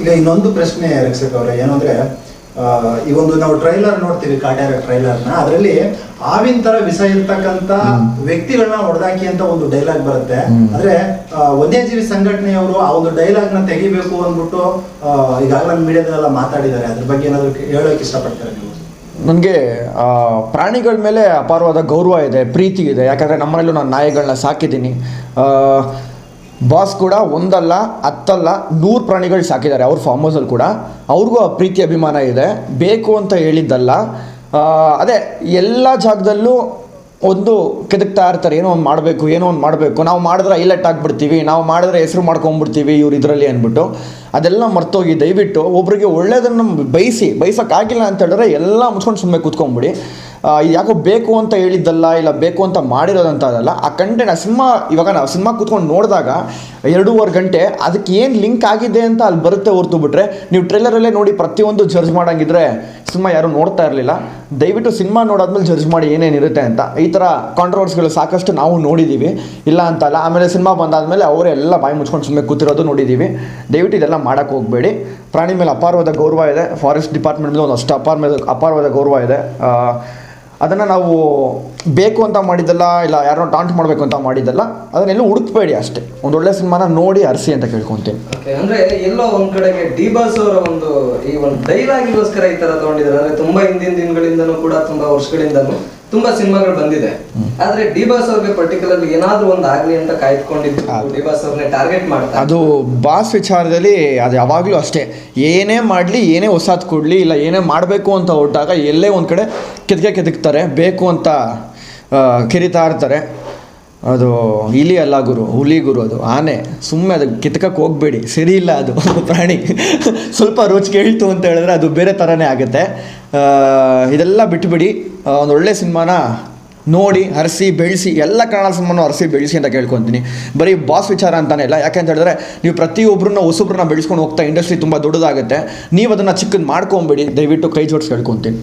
ಈಗ ಇನ್ನೊಂದು ಪ್ರಶ್ನೆ ರಕ್ಷಕ್ ಅವರೇ ಏನಂದ್ರೆ ಈ ಒಂದು ನಾವು ಟ್ರೈಲರ್ ನೋಡ್ತೀವಿ ಕಾಟ್ಯಾರ ಟ್ರೈಲರ್ನ ಅದರಲ್ಲಿ ಆವಿನ ತರ ವಿಷ ಇರ್ತಕ್ಕಂತ ವ್ಯಕ್ತಿಗಳನ್ನ ಹೊಡೆದಾಕಿ ಅಂತ ಒಂದು ಡೈಲಾಗ್ ಬರುತ್ತೆ. ಅಂದ್ರೆ ವನ್ಯಜೀವಿ ಸಂಘಟನೆಯವರು ಆ ಒಂದು ಡೈಲಾಗ್ನ ತೆಗಿಬೇಕು ಅಂದ್ಬಿಟ್ಟು ಈಗಾಗಲೇ ಮೀಡಿಯಾದಲ್ಲೆಲ್ಲ ಮಾತಾಡಿದ್ದಾರೆ. ಅದ್ರ ಬಗ್ಗೆ ಏನಾದ್ರು ಹೇಳೋಕೆ ಇಷ್ಟಪಡ್ತಾರೆ ನೀವು? ನನಗೆ ಪ್ರಾಣಿಗಳ ಮೇಲೆ ಅಪಾರವಾದ ಗೌರವ ಇದೆ ಪ್ರೀತಿ ಇದೆ. ಯಾಕಂದರೆ ನಮ್ಮನೇಲೂ ನಾನು ನಾಯಿಗಳನ್ನ ಸಾಕಿದ್ದೀನಿ. ಬಾಸ್ ಕೂಡ ಒಂದಲ್ಲ, ಹತ್ತಲ್ಲ, ನೂರು ಪ್ರಾಣಿಗಳು ಸಾಕಿದ್ದಾರೆ ಅವ್ರ ಫಾರ್ಮ್ ಹೌಸಲ್ಲಿ ಕೂಡ. ಅವ್ರಿಗೂ ಆ ಪ್ರೀತಿ ಅಭಿಮಾನ ಇದೆ. ಬೇಕು ಅಂತ ಹೇಳಿದ್ದಲ್ಲ. ಅದೇ, ಎಲ್ಲ ಜಾಗದಲ್ಲೂ ಒಂದು ಕೆದಕ್ತಾ ಇರ್ತಾರೆ. ಏನೋ ಒಂದು ಮಾಡಬೇಕು, ಏನೋ ಒಂದು ಮಾಡಬೇಕು. ನಾವು ಮಾಡಿದ್ರೆ ಹೈಲೈಟ್ ಆಗಿಬಿಡ್ತೀವಿ, ನಾವು ಮಾಡಿದ್ರೆ ಹೆಸರು ಮಾಡ್ಕೊಂಬಿಡ್ತೀವಿ ಇವ್ರು ಇದರಲ್ಲಿ ಅಂದ್ಬಿಟ್ಟು. ಅದೆಲ್ಲ ಮರ್ತೋಗಿ ದಯವಿಟ್ಟು ಒಬ್ರಿಗೆ ಒಳ್ಳೆಯದನ್ನು ಬಯಸಿ ಬಯಸೋಕ್ಕಾಗಿಲ್ಲ ಅಂತ ಹೇಳಿದ್ರೆ ಎಲ್ಲ ಮುಚ್ಕೊಂಡು ಸುಮ್ಮನೆ ಕೂತ್ಕೊಂಬಿಡಿ. ಯಾಕೋ ಬೇಕು ಅಂತ ಹೇಳಿದ್ದಲ್ಲ, ಇಲ್ಲ ಬೇಕು ಅಂತ ಮಾಡಿರೋದಂತ ಅದಲ್ಲ. ಆ ಕಂಟೆಂಟ್ ಆ ಸಿನಿಮಾ, ಇವಾಗ ನಾವು ಸಿನಿಮಾ ಕೂತ್ಕೊಂಡು ನೋಡಿದಾಗ ಎರಡೂವರೆ ಗಂಟೆ ಅದಕ್ಕೆ ಏನು ಲಿಂಕ್ ಆಗಿದೆ ಅಂತ ಅಲ್ಲಿ ಬರುತ್ತೆ ಹೊರ್ತು ಬಿಟ್ರೆ ನೀವು ಟ್ರೇಲರಲ್ಲೇ ನೋಡಿ ಪ್ರತಿಯೊಂದು ಜಡ್ಜ್ ಮಾಡೋಂಗಿದ್ರೆ ಸಿನಿಮಾ ಯಾರು ನೋಡ್ತಾ ಇರಲಿಲ್ಲ. ದಯವಿಟ್ಟು ಸಿನಿಮಾ ನೋಡಾದ್ಮೇಲೆ ಜಡ್ಜ್ ಮಾಡಿ ಏನೇನಿರುತ್ತೆ ಅಂತ. ಈ ಥರ ಕಾಂಟ್ರವರ್ಸ್ಗಳು ಸಾಕಷ್ಟು ನಾವು ನೋಡಿದ್ದೀವಿ ಇಲ್ಲ ಅಂತಲ್ಲ, ಆಮೇಲೆ ಸಿನಿಮಾ ಬಂದಾದಮೇಲೆ ಅವರೇ ಎಲ್ಲ ಬಾಯಿ ಮುಚ್ಕೊಂಡು ಸುಮ್ಮನೆ ಕೂತಿರೋದು ನೋಡಿದ್ದೀವಿ ದಯವಿಟ್ಟು ಇದೆಲ್ಲ ಮಾಡೋಕ್ಕೆ ಹೋಗಬೇಡಿ. ಪ್ರಾಣಿ ಮೇಲೆ ಅಪಾರವಾದ ಗೌರವ ಇದೆ. ಫಾರೆಸ್ಟ್ ಡಿಪಾರ್ಟ್ಮೆಂಟ್ ಮೇಲೆ ಒಂದು ಅಷ್ಟು ಅಪಾರ ಮೇಲೆ ಅಪಾರವಾದ ಗೌರವ ಇದೆ. ಅದನ್ನು ನಾವು ಬೇಕು ಅಂತ ಮಾಡಿದ್ದಲ್ಲ, ಇಲ್ಲ ಯಾರನ್ನೋ ಟಾಂಟ್ ಮಾಡಬೇಕು ಅಂತ ಮಾಡಿದ್ದಲ್ಲ, ಅದನ್ನೆಲ್ಲೂ ಹುಡುಕ್ಬೇಡಿ ಅಷ್ಟೇ. ಒಂದು ಒಳ್ಳೆ ಸಿನಿಮಾನ ನೋಡಿ ಅರಸಿ ಅಂತ ಕೇಳ್ಕೊತೀನಿ. Okay, ಅಂದ್ರೆ ಎಲ್ಲೋ ಒಂದ್ ಕಡೆಗೆ ಡಿ ಬಾಸ್ ಅವರ ಒಂದು ಈ ಒಂದು ಡೈಲಾಗಿಗೋಸ್ಕರ ಈ ತರ ತಗೊಂಡಿದ್ದಾರೆ. ಅಂದ್ರೆ ತುಂಬಾ ಹಿಂದಿನ ದಿನಗಳಿಂದನೂ ಕೂಡ ತುಂಬಾ ವರ್ಷಗಳಿಂದನೂ ತುಂಬಾ ಸಿನಿಮಾಗಳು ಬಂದಿದೆ. ಆದ್ರೆ ಡಿ ಬಾಸ್ ಅವ್ರಿಗೆ ಪರ್ಟಿಕ್ಯುಲರ್ ಏನಾದ್ರೂ ಒಂದು ಆಗ್ಲಿ ಅಂತ ಕಾಯ್ದುಕೊಂಡಿದ್ದು ಡಿ ಬಾಸ್ ಅವ್ರನ್ನ ಟಾರ್ಗೆಟ್ ಮಾಡ್ತಾರೆ ಅದು ಬಾಸ್ ವಿಚಾರದಲ್ಲಿ ಅದು ಯಾವಾಗಲೂ ಅಷ್ಟೇ. ಏನೇ ಮಾಡಲಿ ಏನೇ ಹೊಸಾದ್ ಕೊಡಲಿ ಇಲ್ಲ ಏನೇ ಮಾಡಬೇಕು ಅಂತ ಹೊರಟಾಗ ಎಲ್ಲೇ ಒಂದು ಕಡೆ ಕೆದಕೆ ಕೆದಕ್ತಾರೆ. ಬೇಕು ಅಂತ ಕೆರಿತಾ ಇರ್ತಾರೆ ಅದು ಇಲಿ ಅಲ್ಲ ಗುರು, ಹುಲಿ ಗುರು ಅದು, ಆನೆ, ಸುಮ್ಮನೆ ಅದು ಕಿತ್ಕಕ್ಕೆ ಹೋಗಬೇಡಿ, ಸರಿ ಇಲ್ಲ ಅದು, ಪ್ರಾಣಿ. ಸ್ವಲ್ಪ ರೋಚ್ ಕೇಳ್ತು ಅಂತ ಹೇಳಿದ್ರೆ ಅದು ಬೇರೆ ಥರನೇ ಆಗುತ್ತೆ. ಇದೆಲ್ಲ ಬಿಟ್ಬಿಡಿ ಒಂದು ಒಳ್ಳೆ ಸಿನಿಮಾನ ನೋಡಿ, ಹರಿಸಿ, ಬೆಳೆಸಿ, ಎಲ್ಲ ಕನ್ನಡ ಸಿನಿಮಾನು ಹರಿಸಿ, ಬೆಳೆಸಿ ಅಂತ ಕೇಳ್ಕೊತೀನಿ. ಬರೀ ಬಾಸ್ ವಿಚಾರ ಅಂತಾನೆ ಇಲ್ಲ ಯಾಕೆಂತ ಹೇಳಿದ್ರೆ ನೀವು ಪ್ರತಿಯೊಬ್ಬರನ್ನ ಹೊಸೊಬ್ರನ್ನ ಬೆಳೆಸ್ಕೊಂಡು ಹೋಗ್ತಾ ಇಂಡಸ್ಟ್ರಿ ತುಂಬ ದೊಡ್ಡದಾಗುತ್ತೆ. ನೀವು ಅದನ್ನು ಚಿಕ್ಕದು ಮಾಡ್ಕೊಂಬಿಡಿ, ದಯವಿಟ್ಟು ಕೈ ಜೋಡಿಸಿ ಕೇಳ್ಕೊತೀನಿ.